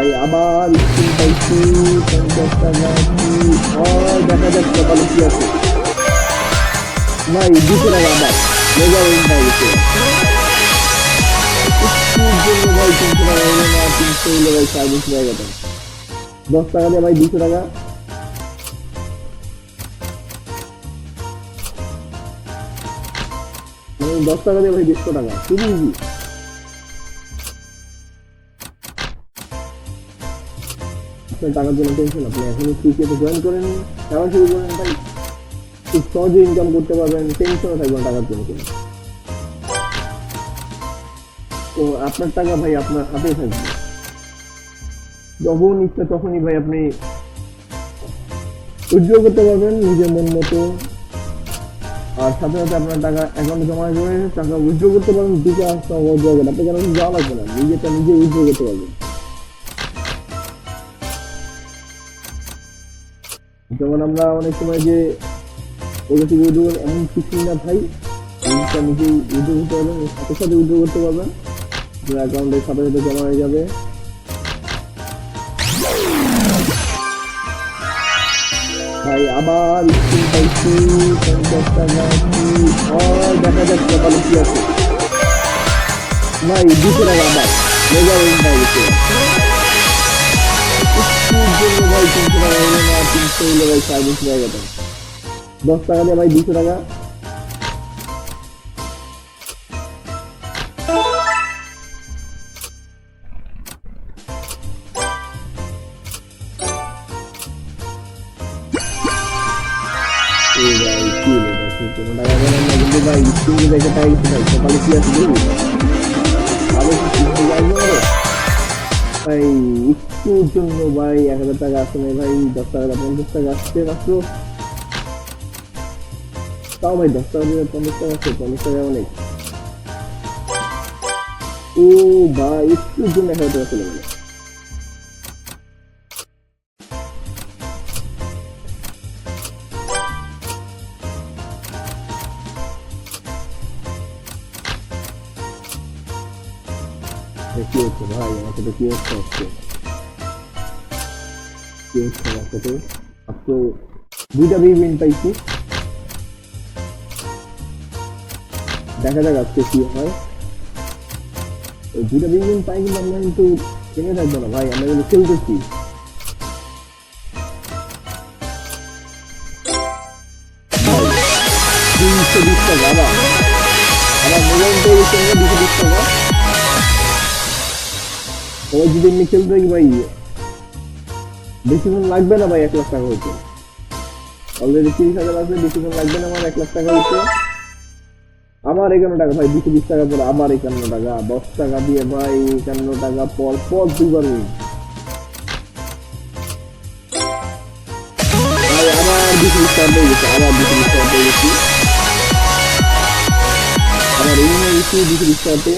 ভাই আবার স্ক্রিন পাইছি দেখা যাক কপালে কি আছে। ভাই, দুশো টাকা আবার মেগা উইন ভাই তিনশো টাকা হলো টাকা দশ টাকা দিয়ে ভাই দুশো টাকা। দশ টাকা দিয়ে ভাই দেড়শো টাকা। খুবই আপনার টাকার জন্য টেনশন আপনি এখন ক্রিকেটে জয়েন করেন খেলা শুরু করেন ভাই, খুব সহজে ইনকাম করতে পারবেন টেনশনও থাকবে না টাকার জন্য কোনো। তো আপনার টাকা ভাই আপনার হাতেই থাকবে। যখন ইচ্ছা তখনই ভাই আপনি উজ্জ্বল করতে পারবেন নিজের মন মতো। আর সাথে সাথে আপনার টাকা অ্যাকাউন্টে জমা করে টাকা উইথড্র করতে পারবেন দুটো আসতে করবেন আপনার কারণে যাওয়া লাগবে না নিজেটা নিজে উইথড্র করতে পারবেন। যেমন আমরা অনেক সময় যে উইথড্র এমন কিছু না ভাই নিজেটা নিজেই উইথড্র করতে পারবেন সাথে সাথে উদ্যোগ করতে পারবেন। আপনার অ্যাকাউন্টের সাথে সাথে জমা হয়ে যাবে। ভাই, আবার দেখা যাক কপালে কি আছে। ভাই, দুশো টাকা পাই গেছে একটুর জন্য ভাই তিনশো টাকা হলো না তিনশো হলো ভাই সাড়ে তিনশো টাকা দাম দশ টাকা দিয়ে ভাই দুশো টাকা এই ভাই কি হলো ভাই কি কোনো টাকা দেবেন না কিন্তু ভাই স্ক্রিনে দেখে টাকা কিছু ভাই কপালে কি আছে দেখি ভালো ভাই একটুর জন্য ভাই? এক হাজার টাকা আসে নাই ভাই, দশ টাকা পঞ্চাশ টাকা আসছে মাত্র। তাও ভাই, দশ টাকা দিলে পঞ্চাশ টাকা আসছে পঞ্চাশ টাকা অনেক ও ভাই একটুর জন্য এক হাজার টাকা চলে গেল। কি হচ্ছে ভাই আমার সাথে কি হচ্ছে আজকে কি হচ্ছে আমার সাথে আজকে দুইটা বি উইন পাইছি দেখা যাক আজকে কি হয় দুইটা বি উইন পাই কিন্তু আমরা কিন্তু থেমে থাকব না ভাই আমরা কিন্তু খেলতেছি তিনশো বিশ টাকা আবার আবার মোবাইল দুশো বিশ টাকা ওই যদি এমনি খেলতে ভাই, বেশিক্ষণ লাগবে না ভাই এক লাখ টাকা হইতে। অলরেডি তিরিশ হাজার আছে, বেশিক্ষণ লাগবে না আমার এক লাখ টাকা হইতে। আমার একান্ন টাকা, ভাই, দুশো বিশ টাকা পরে আবার একান্ন টাকা, দশ টাকা দিয়ে ভাই একান্ন টাকা পর পর দুবার আবার দুশো বিশ টাকা পেয়ে গেছে আবার দুশো বিশ টাকা পেয়ে গেছি। আবার এই দুশো বিশ টাকাতে